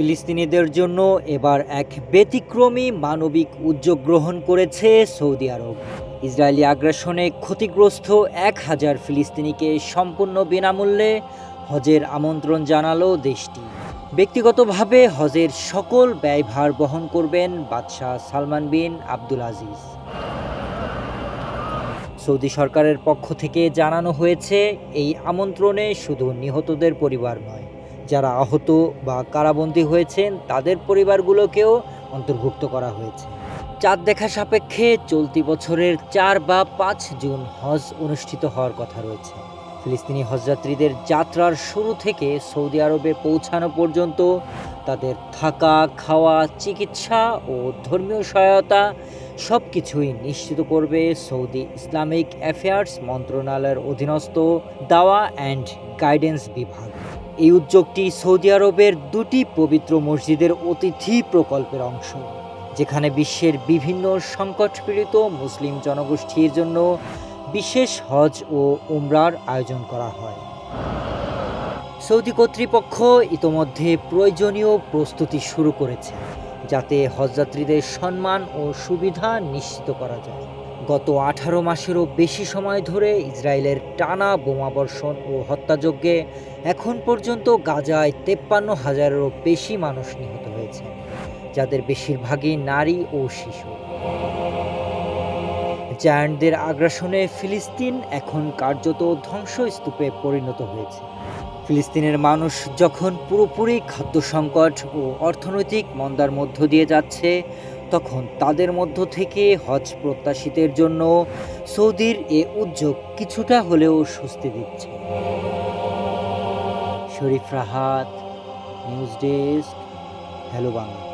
ফিলিস্তিনিদের জন্য এবার এক ব্যতিক্রমী মানবিক উদ্যোগ গ্রহণ করেছে সৌদি আরব। ইসরায়েলি আগ্রাসনে ক্ষতিগ্রস্ত এক হাজার ফিলিস্তিনিকে সম্পূর্ণ বিনামূল্যে হজের আমন্ত্রণ জানালো দেশটি। ব্যক্তিগতভাবে হজের সকল ব্যয়ভার বহন করবেন বাদশাহ Salman bin Abdul Aziz. Saudi সরকারের পক্ষ থেকে জানানো হয়েছে, এই আমন্ত্রণে শুধু নিহতদের পরিবার নয় যারা আহত বা কারাবন্দী হয়েছেন, তাদের পরিবারগুলোকেও অন্তর্ভুক্ত করা হয়েছে। চাঁদ দেখা সাপেক্ষে চলতি বছরের চার বা পাঁচ জুন হজ অনুষ্ঠিত হওয়ার কথা রয়েছে। ফিলিস্তিনি হজযাত্রীদের যাত্রার শুরু থেকে সৌদি আরবে পৌঁছানো পর্যন্ত তাদের থাকা, খাওয়া, চিকিৎসা ও ধর্মীয় সহায়তা সব কিছুই নিশ্চিত করবে সৌদি ইসলামিক অ্যাফেয়ার্স মন্ত্রণালয়ের অধীনস্থ দাওয়া অ্যান্ড গাইডেন্স বিভাগ। এই উদ্যোগটি সৌদি আরবের দুটি পবিত্র মসজিদের অতিথি প্রকল্পের অংশ, যেখানে বিশ্বের বিভিন্ন সংকটপীড়িত মুসলিম জনগোষ্ঠীর জন্য বিশেষ হজ ও উমরার আয়োজন করা হয়। সৌদি কর্তৃপক্ষ ইতোমধ্যে প্রয়োজনীয় প্রস্তুতি শুরু করেছে, যাতে হজযাত্রীদের সম্মান ও সুবিধা নিশ্চিত করা যায়। গত আঠারো মাসেরও বেশি সময় ধরে ইসরায়েলের টানা বোমাবর্ষণ ও হত্যাযজ্ঞে এখন পর্যন্ত গাজায় তেপ্পান্ন হাজারেরও বেশি মানুষ নিহত হয়েছে, যাদের বেশিরভাগই নারী ও শিশু। জায়ান্টদের আগ্রাসনে ফিলিস্তিন এখন কার্যত ধ্বংসস্তূপে পরিণত হয়েছে। ফিলিস্তিনের মানুষ যখন পুরোপুরি খাদ্য সংকট ও অর্থনৈতিক মন্দার মধ্য দিয়ে যাচ্ছে তখন তাদের মধ্য থেকে হজ প্রত্যাশীদের জন্য সৌদির এ উদ্যোগ কিছুটা হলেও স্বস্তি দিচ্ছে। Sharif Rahat, news desk, hello Bangla.